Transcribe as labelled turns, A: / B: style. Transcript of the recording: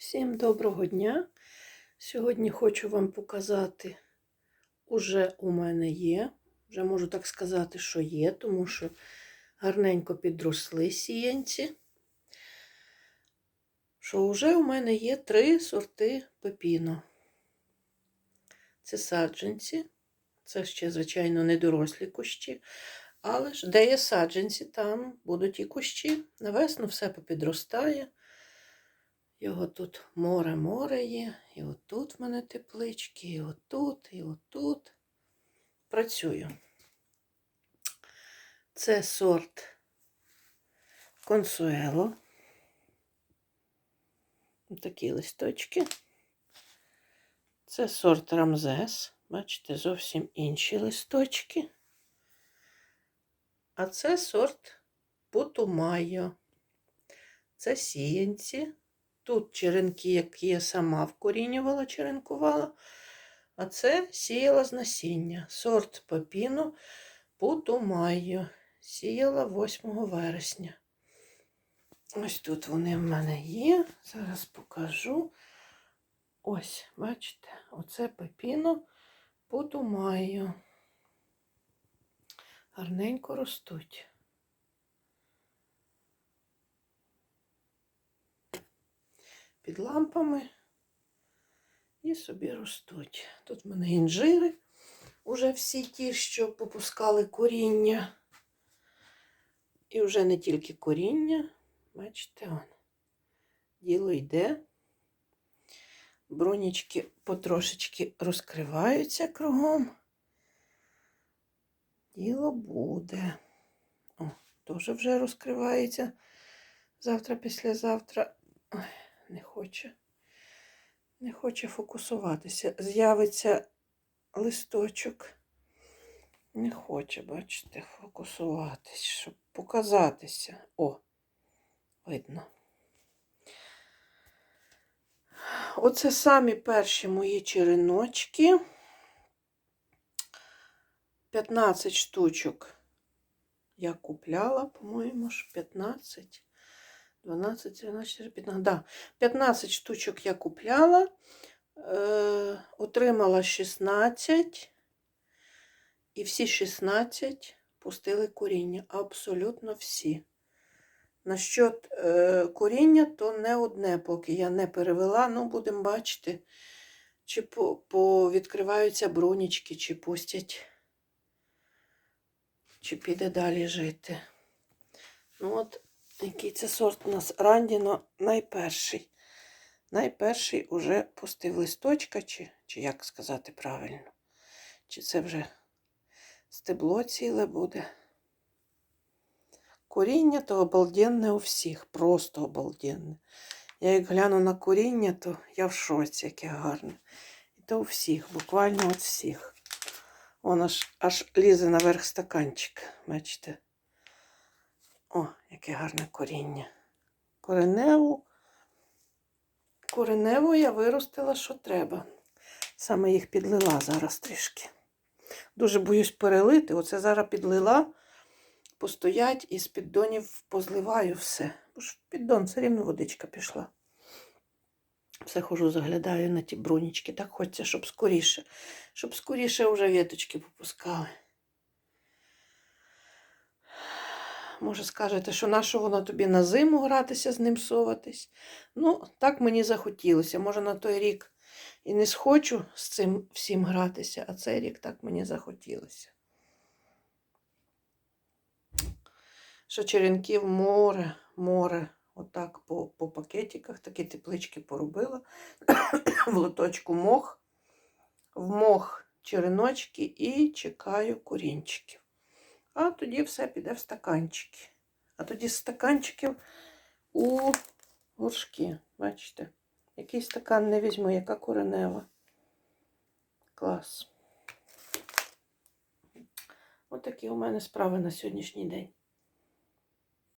A: Всім доброго дня! Сьогодні хочу вам показати, уже у мене є, вже можу так сказати, що є, тому що гарненько підросли сіянці. Що вже у мене є три сорти пепіно. Це саджанці, це ще, звичайно, не дорослі кущі, але ж де є саджанці, там будуть і кущі. На весну все попідростає. Його тут море-море є, і отут в мене теплички, і отут, і отут. Працюю. Це сорт консуело. Такі листочки. Це сорт Рамзес. Бачите, зовсім інші листочки. А це сорт Путумайо. Це сіянці. Тут черенки, які я сама вкорінювала, черенкувала. А це сіяла з насіння. Сорт пепіно Путумайо. Сіяла 8 вересня. Ось тут вони в мене є. Зараз покажу. Ось, бачите, оце пепіно Путумайо. Гарненько ростуть. Під лампами і собі ростуть. Тут в мене інжири, уже всі ті, що попускали коріння. І вже не тільки коріння, бачите, он, діло йде. Бронічки потрошечки розкриваються кругом. Діло буде. О, теж вже розкривається завтра, післязавтра. Ой не хоче, не хоче фокусуватися. З'явиться листочок. Не хоче, бачите, фокусуватись, щоб показатися. О, видно. Оце самі перші мої череночки. 15 штучок я купляла, по-моєму, ж 15. 12, 13, 15. Да, 15 штучок я купляла, е, отримала 16, і всі 16 пустили коріння. Абсолютно всі. Насчет е, коріння, то не одне, поки я не перевела. Ну, будемо бачити, чи повідкриваються бронічки, чи пустять, чи піде далі жити. Ну, от, який це сорт у нас Рандіно найперший. Найперший уже пустив листочка, чи, чи як сказати правильно. Чи це вже стебло ціле буде. Коріння то обалденне у всіх, просто обалденне. Я як гляну на коріння, то я в шоці, яке гарне. І то у всіх, буквально от всіх. Воно аж, аж лізе наверх стаканчик, бачите? О, яке гарне коріння. Кореневу. Кореневу я виростила, що треба. Саме їх підлила зараз трішки. Дуже боюсь перелити. Оце зараз підлила, постоять і з піддонів позливаю все. Бо ж в піддон все рівно водичка пішла. Все хожу, заглядаю на ті брунічки. Так хочеться, щоб скоріше. Щоб скоріше вже віточки попускали. Може, скажете, що на що воно тобі на зиму гратися з ним соватись. Ну, так мені захотілося. Може, на той рік і не схочу з цим всім гратися, а цей рік так мені захотілося. Що черенків море, море. Отак по по пакетиках такі теплички поробила. в лоточку мох, в мох череночки і чекаю корінчиків. А тоді все піде в стаканчики. А тоді з стаканчиків у горшки. Бачите? Який стакан не візьму, яка коренева. Клас. Ось такі у мене справи на сьогоднішній день.